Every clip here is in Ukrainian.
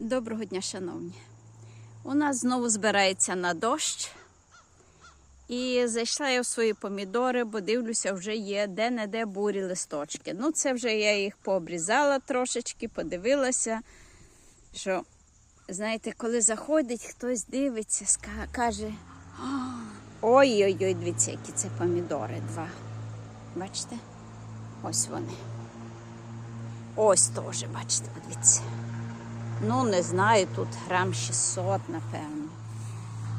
Доброго дня, шановні. У нас знову збирається на дощ. І зайшла я в свої помідори, бо дивлюся, вже є де-не-де бурі листочки. Ну, це вже я їх пообрізала трошечки, подивилася, що, знаєте, коли заходить, хтось дивиться, каже: ой-ой-ой, дивіться, які це помідори. Два. Бачите? Ось вони. Ось теж, бачите, подивіться. Ну, не знаю, тут грам 600, напевно.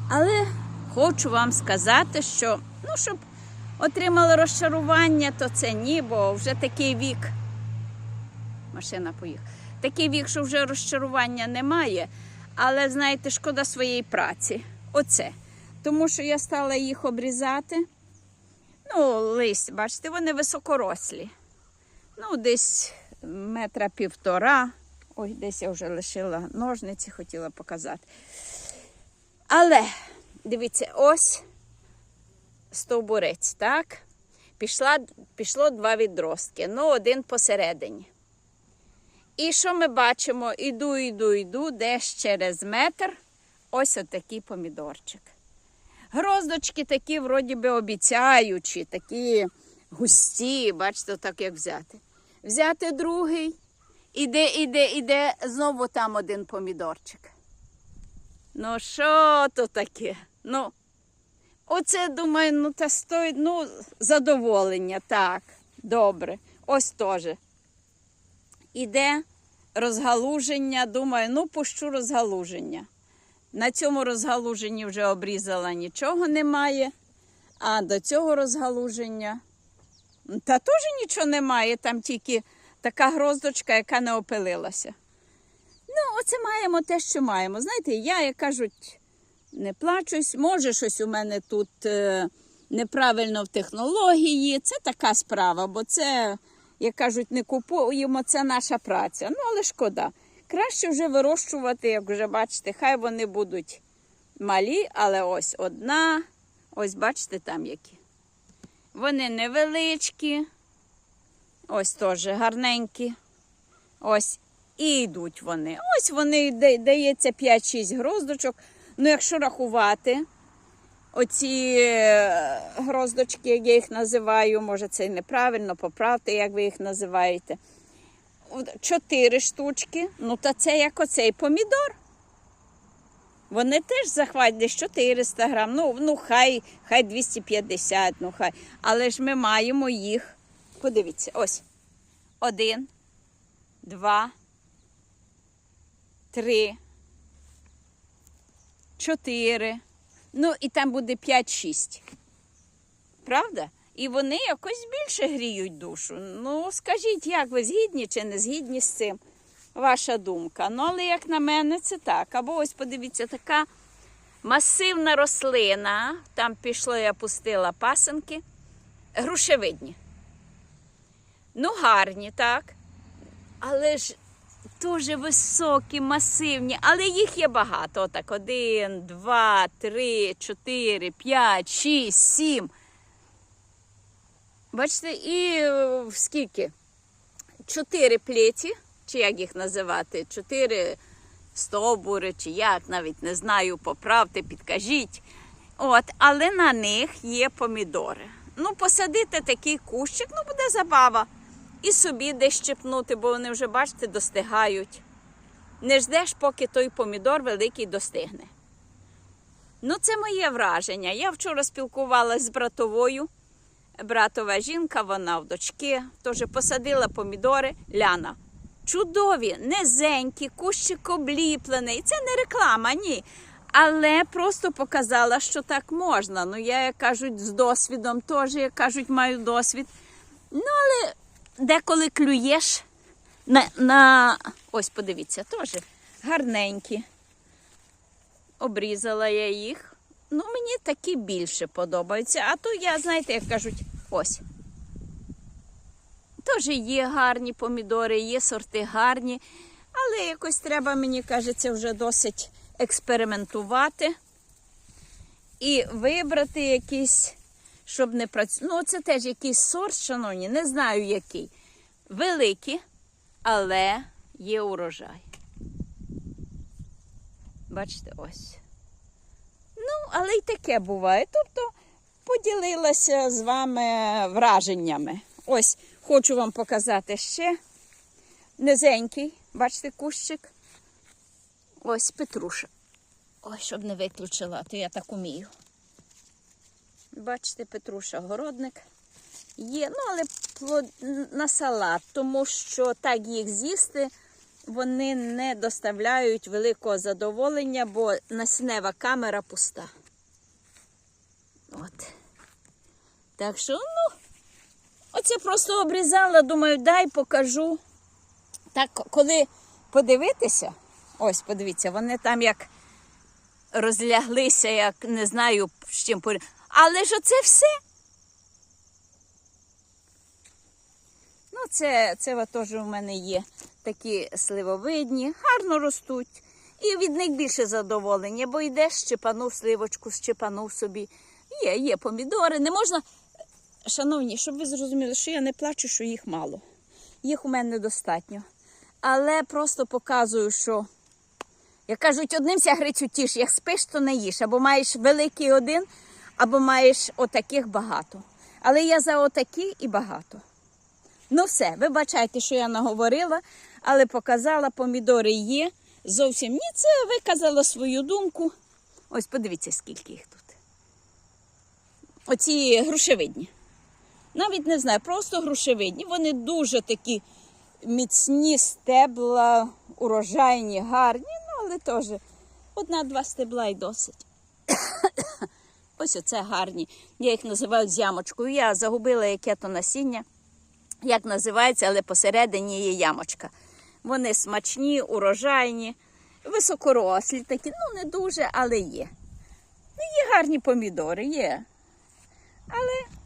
Але хочу вам сказати, що ну, щоб отримали розчарування, то це ні, бо вже такий вік. Машина поїхала. Такий вік, що вже розчарування немає. Але знаєте, шкода своєї праці. Оце. Тому що я стала їх обрізати. Ну, лист, бачите, вони високорослі. Ну, десь метра півтора. Ой, десь я вже лишила ножниці, хотіла показати. Але, дивіться, ось стовбурець, так? Пішла, пішло два відростки, ну, один посередині. І що ми бачимо? Іду, іду, іду, десь через метр ось отакий помідорчик. Гроздочки такі, вроді би, обіцяючі, такі густі, бачите, так як взяти. Взяти другий, іде, іде, іде, знову там один помідорчик. Ну, що то таке? Ну, оце, думаю, ну, та стоїть, ну, задоволення, так, добре. Ось теж. Іде розгалуження, думаю, ну, пущу розгалуження. На цьому розгалуженні вже обрізала нічого немає, а до цього розгалуження та теж нічого немає, там тільки така гроздочка, яка не опилилася. Ну, оце маємо те, що маємо. Знаєте, я, як кажуть, не плачусь. Може, щось у мене тут е, неправильно в технології. Це така справа, бо це, як кажуть, не купуємо, це наша праця. Ну, але шкода. Краще вже вирощувати, як вже бачите, хай вони будуть малі, але ось одна. Ось бачите там які. Вони невеличкі, ось теж гарненькі. Ось і йдуть вони. Ось вони дається 5-6 гроздочок. Ну, якщо рахувати, оці е, гроздочки, як я їх називаю, може це і неправильно, поправте, як ви їх називаєте. От Чотири штучки, ну та це як оцей помідор. Вони теж захватять десь 400 грам, ну, ну хай, хай 250, ну хай. Але ж ми маємо їх. Подивіться, ось. Один, два, три, чотири. Ну, і там буде 5-6. Правда? І вони якось більше гріють душу. Ну, скажіть, як ви згідні чи не згідні з цим? Ваша думка. Ну, але як на мене, це так. Або ось подивіться, така масивна рослина. Там пішло, я пустила пасенки. Грушевидні. Ну, гарні, так. Але ж дуже високі, масивні, але їх є багато. Отак, один, два, три, чотири, п'ять, шість, сім. Бачите, і е, скільки? Чотири плеті, чи як їх називати? Чотири стовбури, чи як, навіть не знаю, поправте, підкажіть. От, але на них є помідори. Ну, посадити такий кущик, ну буде забава. І собі десь щепнути, бо вони вже, бачите, достигають. Не ждеш, поки той помідор великий достигне. Ну, це моє враження. Я вчора спілкувалася з братовою. Братова жінка, вона в дочки, теж посадила помідори Ляна. Чудові, низенькі, кущик обліплений. Це не реклама, ні. Але просто показала, що так можна. Ну, я, як кажуть, з досвідом теж, як кажуть, маю досвід. Ну, але деколи клюєш на. на... Ось, подивіться, теж гарненькі. Обрізала я їх. Ну, мені такі більше подобаються. А то я, знаєте, як кажуть, ось. Теж є гарні помідори, є сорти гарні, але якось треба, мені кажеться, вже досить експериментувати і вибрати якийсь, щоб не працювати. Ну, це теж якийсь сорт, шановні, не знаю який. Великий, але є урожай. Бачите, ось. Ну, але й таке буває. Тобто поділилася з вами враженнями. Ось хочу вам показати ще низенький, бачите, кущик. Ось Петруша. Ой, щоб не виключила, то я так умію. Бачите, Петруша городник. Є, ну, але плод- на салат, тому що так їх з'їсти вони не доставляють великого задоволення, бо насінева камера пуста. От. Так що, ну, оце просто обрізала, думаю, дай покажу. Так, коли подивитися, ось подивіться, вони там як розляглися, як не знаю з чим порі. Але ж оце все. Ну, це, це теж у мене є такі сливовидні, гарно ростуть. І від них більше задоволення, бо йдеш, щепанув сливочку, щепанув собі. Є, є помідори. Не можна. Шановні, щоб ви зрозуміли, що я не плачу, що їх мало. Їх у мене недостатньо. Але просто показую, що, як кажуть, одним ся грицю тіш, як спиш, то не їш. Або маєш великий один, або маєш отаких багато. Але я за отакі і багато. Ну все, вибачайте, що я наговорила, але показала, помідори є. Зовсім ні, це виказала свою думку. Ось подивіться, скільки їх тут. Оці грушевидні. Навіть не знаю, просто грушевидні. Вони дуже такі міцні стебла, урожайні, гарні, ну але теж одна-два стебла і досить. Ось оце гарні. Я їх називаю з ямочкою. Я загубила яке то насіння як називається, але посередині є ямочка. Вони смачні, урожайні, високорослі такі, ну не дуже, але є. Ну, Є гарні помідори, є. Але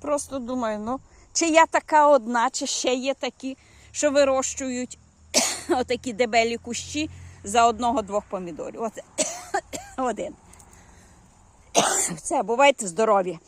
просто думаю, ну, чи я така одна, чи ще є такі, що вирощують отакі дебелі кущі за одного-двох помідорів. Оце один. Все, бувайте здорові.